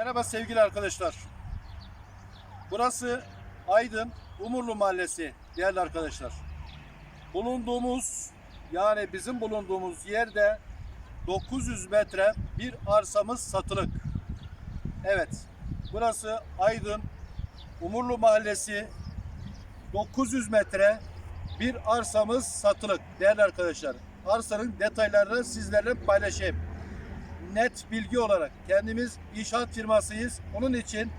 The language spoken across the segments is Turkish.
Merhaba sevgili arkadaşlar. Burası Aydın Umurlu Mahallesi değerli arkadaşlar. Bulunduğumuz yani bizim bulunduğumuz yerde 900 metre bir arsamız satılık. Evet. Burası Aydın Umurlu Mahallesi 900 metre bir arsamız satılık değerli arkadaşlar. Arsanın detaylarını sizlerle paylaşayım net bilgi olarak kendimiz inşaat firmasıyız. Onun için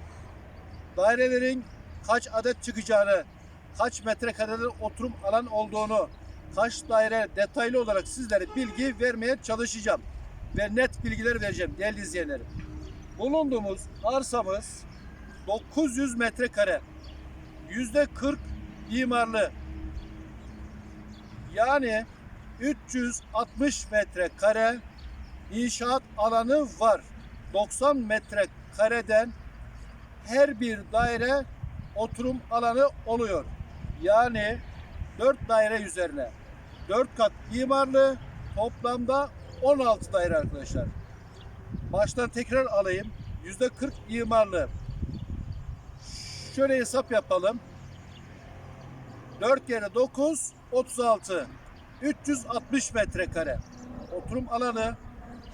dairelerin kaç adet çıkacağını, kaç metrekarede oturum alan olduğunu, kaç daire detaylı olarak sizlere bilgi vermeye çalışacağım. Ve net bilgiler vereceğim değerli izleyenlerim. Bulunduğumuz arsamız 900 metrekare. Yüzde 40 imarlı. Yani 360 metrekare inşaat alanı var. 90 metrekareden her bir daire oturum alanı oluyor. Yani 4 daire üzerine 4 kat imarlı toplamda 16 daire arkadaşlar. Baştan tekrar alayım. %40 imarlı. Şöyle hesap yapalım. 4 kere 9 36 360 metrekare oturum alanı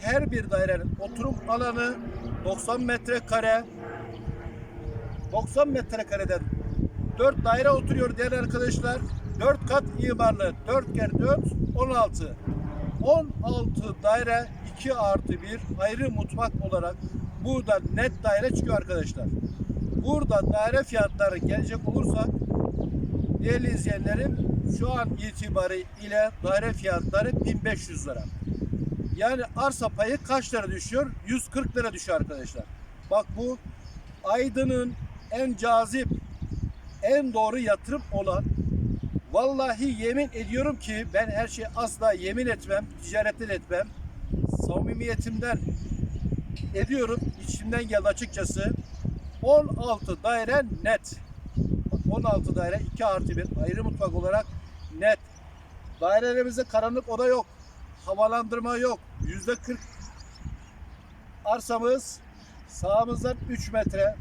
her bir dairenin oturum alanı 90 metrekare. 90 metrekareden 4 daire oturuyor değerli arkadaşlar. 4 kat imarlı 4 kere 4 16 16 daire 2 artı 1 ayrı mutfak olarak burada net daire çıkıyor arkadaşlar. Burada daire fiyatları gelecek olursak değerli izleyenlerim şu an itibariyle daire fiyatları 1500 lira yani arsa payı kaç lira düşüyor? 140 lira düşüyor arkadaşlar. Bak bu Aydın'ın en cazip, en doğru yatırım olan vallahi yemin ediyorum ki ben her şeyi asla yemin etmem, ticaretten etmem. Samimiyetimden ediyorum. içimden geldi açıkçası. 16 daire net. Bak 16 daire 2 artı 1 ayrı mutfak olarak net. Dairelerimizde karanlık oda yok havalandırma yok. Yüzde 40 arsamız sağımızdan 3 metre,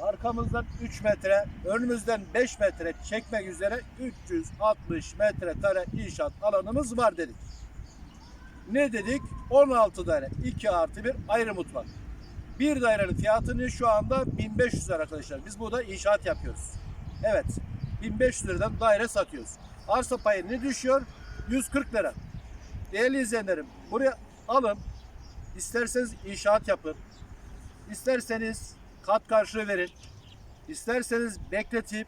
arkamızdan 3 metre, önümüzden 5 metre çekmek üzere 360 metrekare inşaat alanımız var dedik. Ne dedik? 16 daire, 2 artı 1 ayrı mutfak. Bir dairenin fiyatını şu anda 1500 lira arkadaşlar. Biz burada inşaat yapıyoruz. Evet. 1500 liradan daire satıyoruz. Arsa payı ne düşüyor? 140 lira. Değerli izleyenlerim buraya alın. İsterseniz inşaat yapın. İsterseniz kat karşılığı verin. İsterseniz bekletip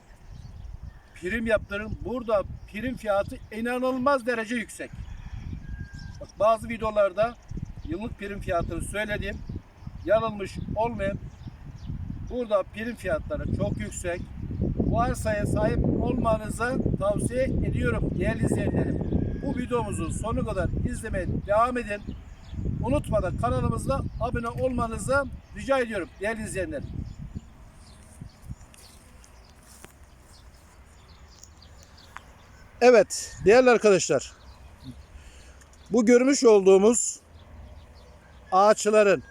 prim yaptırın. Burada prim fiyatı inanılmaz derece yüksek. Bak bazı videolarda yıllık prim fiyatını söyledim. Yanılmış olmayın. Burada prim fiyatları çok yüksek. Bu arsaya sahip olmanızı tavsiye ediyorum değerli izleyenlerim bu videomuzu sonu kadar izlemeye devam edin. Unutmadan kanalımıza abone olmanızı rica ediyorum değerli izleyenler. Evet değerli arkadaşlar. Bu görmüş olduğumuz ağaçların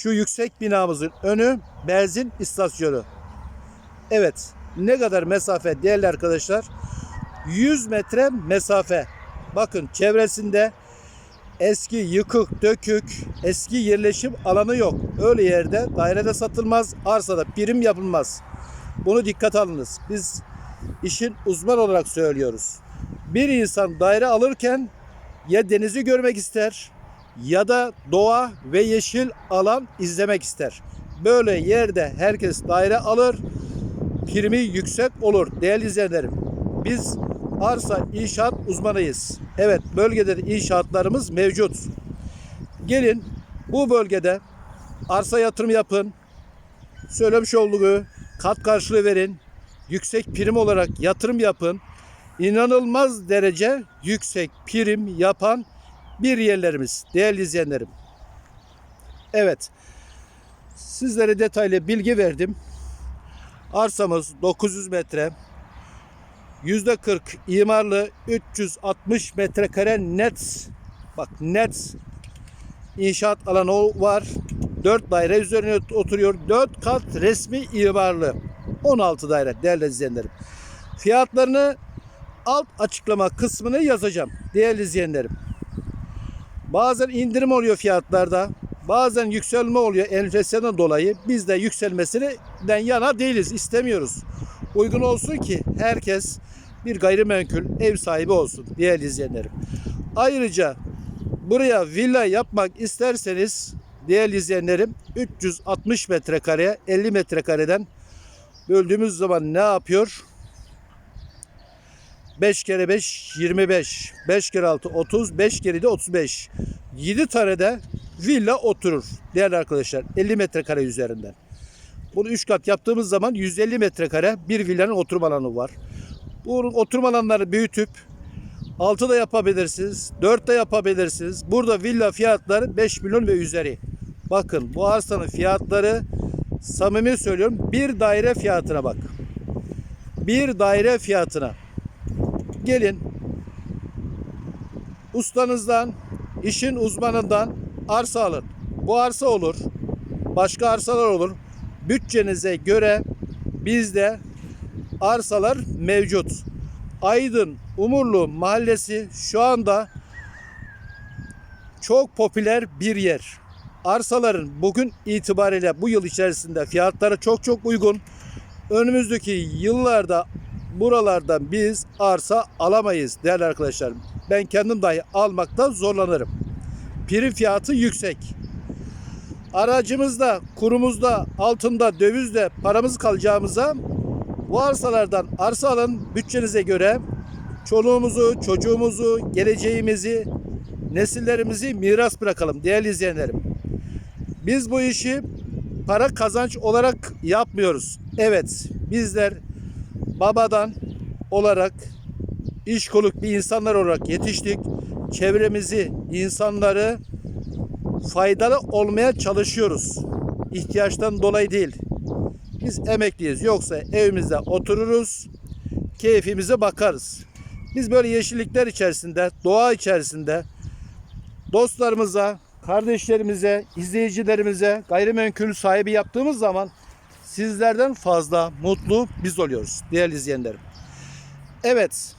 şu yüksek binamızın önü benzin istasyonu. Evet ne kadar mesafe değerli arkadaşlar? 100 metre mesafe. Bakın çevresinde eski yıkık dökük eski yerleşim alanı yok. Öyle yerde dairede satılmaz, arsada prim yapılmaz. Bunu dikkat alınız. Biz işin uzman olarak söylüyoruz. Bir insan daire alırken ya denizi görmek ister ya da doğa ve yeşil alan izlemek ister. Böyle yerde herkes daire alır, primi yüksek olur değerli izleyenlerim. Biz arsa inşaat uzmanıyız. Evet bölgede de inşaatlarımız mevcut. Gelin bu bölgede arsa yatırım yapın. Söylemiş olduğu kat karşılığı verin. Yüksek prim olarak yatırım yapın. İnanılmaz derece yüksek prim yapan bir yerlerimiz değerli izleyenlerim. Evet. Sizlere detaylı bilgi verdim. Arsamız 900 metre. %40 imarlı 360 metrekare net bak net inşaat alanı var. 4 daire üzerine oturuyor. 4 kat resmi imarlı. 16 daire değerli izleyenlerim. Fiyatlarını alt açıklama kısmını yazacağım değerli izleyenlerim. Bazen indirim oluyor fiyatlarda. Bazen yükselme oluyor enflasyondan dolayı. Biz de yükselmesinden yana değiliz, istemiyoruz. Uygun olsun ki herkes bir gayrimenkul ev sahibi olsun değerli izleyenlerim. Ayrıca buraya villa yapmak isterseniz değerli izleyenlerim 360 metrekareye 50 metrekareden böldüğümüz zaman ne yapıyor? 5 kere 5 25. 5 kere 6 30. 5 kere de 35. 7 tane de villa oturur değerli arkadaşlar 50 metrekare üzerinden. Bunu 3 kat yaptığımız zaman 150 metrekare bir villanın oturma alanı var. Bu oturma alanları büyütüp 6 da yapabilirsiniz, 4 de yapabilirsiniz. Burada villa fiyatları 5 milyon ve üzeri. Bakın bu arsanın fiyatları samimi söylüyorum bir daire fiyatına bak. Bir daire fiyatına. Gelin ustanızdan, işin uzmanından arsa alın. Bu arsa olur. Başka arsalar olur. Bütçenize göre bizde arsalar mevcut. Aydın Umurlu Mahallesi şu anda çok popüler bir yer. Arsaların bugün itibariyle bu yıl içerisinde fiyatları çok çok uygun. Önümüzdeki yıllarda buralardan biz arsa alamayız değerli arkadaşlar. Ben kendim dahi almakta zorlanırım. Prim fiyatı yüksek. Aracımızda, kurumuzda, altında, dövizde paramız kalacağımıza bu arsalardan arsa alın bütçenize göre çoluğumuzu, çocuğumuzu, geleceğimizi, nesillerimizi miras bırakalım değerli izleyenlerim. Biz bu işi para kazanç olarak yapmıyoruz. Evet bizler babadan olarak iş koluk bir insanlar olarak yetiştik. Çevremizi, insanları faydalı olmaya çalışıyoruz. İhtiyaçtan dolayı değil. Biz emekliyiz. Yoksa evimizde otururuz, keyfimize bakarız. Biz böyle yeşillikler içerisinde, doğa içerisinde dostlarımıza, kardeşlerimize, izleyicilerimize gayrimenkul sahibi yaptığımız zaman sizlerden fazla mutlu biz oluyoruz değerli izleyenlerim. Evet.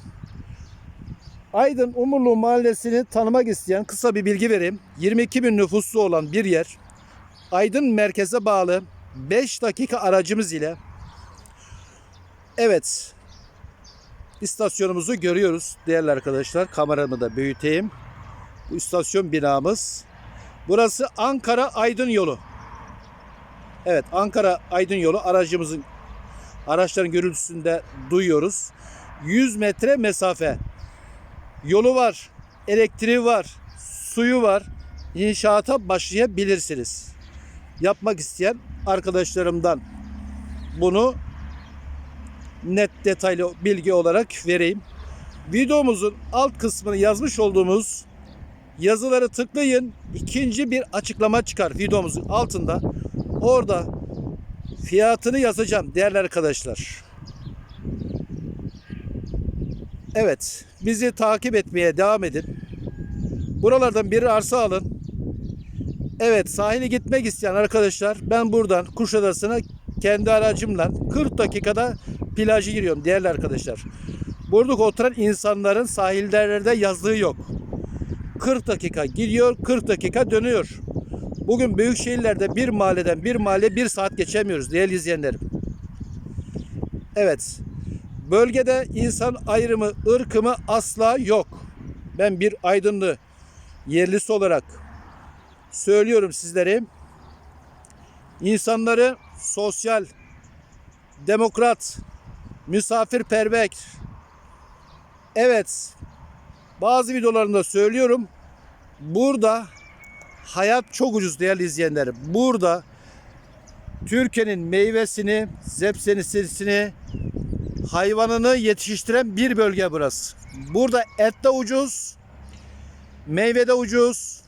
Aydın Umurlu Mahallesi'ni tanımak isteyen kısa bir bilgi vereyim. 22 bin nüfuslu olan bir yer. Aydın merkeze bağlı 5 dakika aracımız ile Evet. istasyonumuzu görüyoruz değerli arkadaşlar. Kameramı da büyüteyim. Bu istasyon binamız. Burası Ankara Aydın yolu. Evet Ankara Aydın yolu aracımızın araçların gürültüsünde duyuyoruz. 100 metre mesafe. Yolu var, elektriği var, suyu var. İnşaata başlayabilirsiniz. Yapmak isteyen arkadaşlarımdan bunu net detaylı bilgi olarak vereyim. Videomuzun alt kısmını yazmış olduğumuz yazıları tıklayın. İkinci bir açıklama çıkar videomuzun altında. Orada fiyatını yazacağım değerli arkadaşlar. Evet, bizi takip etmeye devam edin. Buralardan bir arsa alın. Evet, sahile gitmek isteyen arkadaşlar ben buradan Kuşadası'na kendi aracımla 40 dakikada plajı giriyorum değerli arkadaşlar. Burada oturan insanların sahillerde yazdığı yok. 40 dakika gidiyor, 40 dakika dönüyor. Bugün büyük şehirlerde bir mahalleden bir mahalle bir saat geçemiyoruz değerli izleyenlerim. Evet. Bölgede insan ayrımı, ırkımı asla yok. Ben bir aydınlı yerlisi olarak söylüyorum sizlere. İnsanları sosyal, demokrat, misafirperver. Evet. Bazı videolarımda söylüyorum. Burada hayat çok ucuz değerli izleyenlerim. Burada Türkiye'nin meyvesini, zepsenisini, hayvanını yetiştiren bir bölge burası. Burada et de ucuz, meyve de ucuz,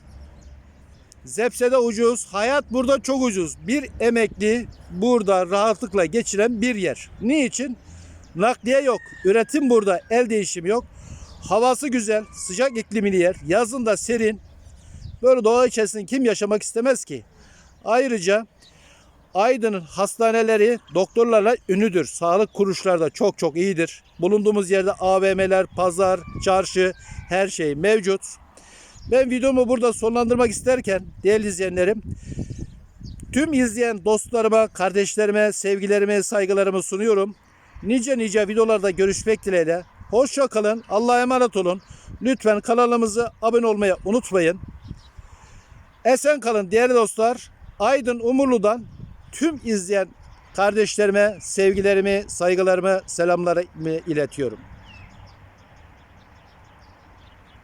zepse de ucuz. Hayat burada çok ucuz. Bir emekli burada rahatlıkla geçiren bir yer. Niçin? Nakliye yok. Üretim burada. El değişimi yok. Havası güzel. Sıcak iklimli yer. Yazın da serin. Böyle doğa içerisinde kim yaşamak istemez ki? Ayrıca Aydın'ın hastaneleri doktorlarla ünlüdür. Sağlık kuruluşları da çok çok iyidir. Bulunduğumuz yerde AVM'ler, pazar, çarşı her şey mevcut. Ben videomu burada sonlandırmak isterken değerli izleyenlerim tüm izleyen dostlarıma, kardeşlerime, sevgilerime, saygılarımı sunuyorum. Nice nice videolarda görüşmek dileğiyle. Hoşça kalın. Allah'a emanet olun. Lütfen kanalımızı abone olmayı unutmayın. Esen kalın değerli dostlar. Aydın Umurlu'dan tüm izleyen kardeşlerime sevgilerimi, saygılarımı, selamlarımı iletiyorum.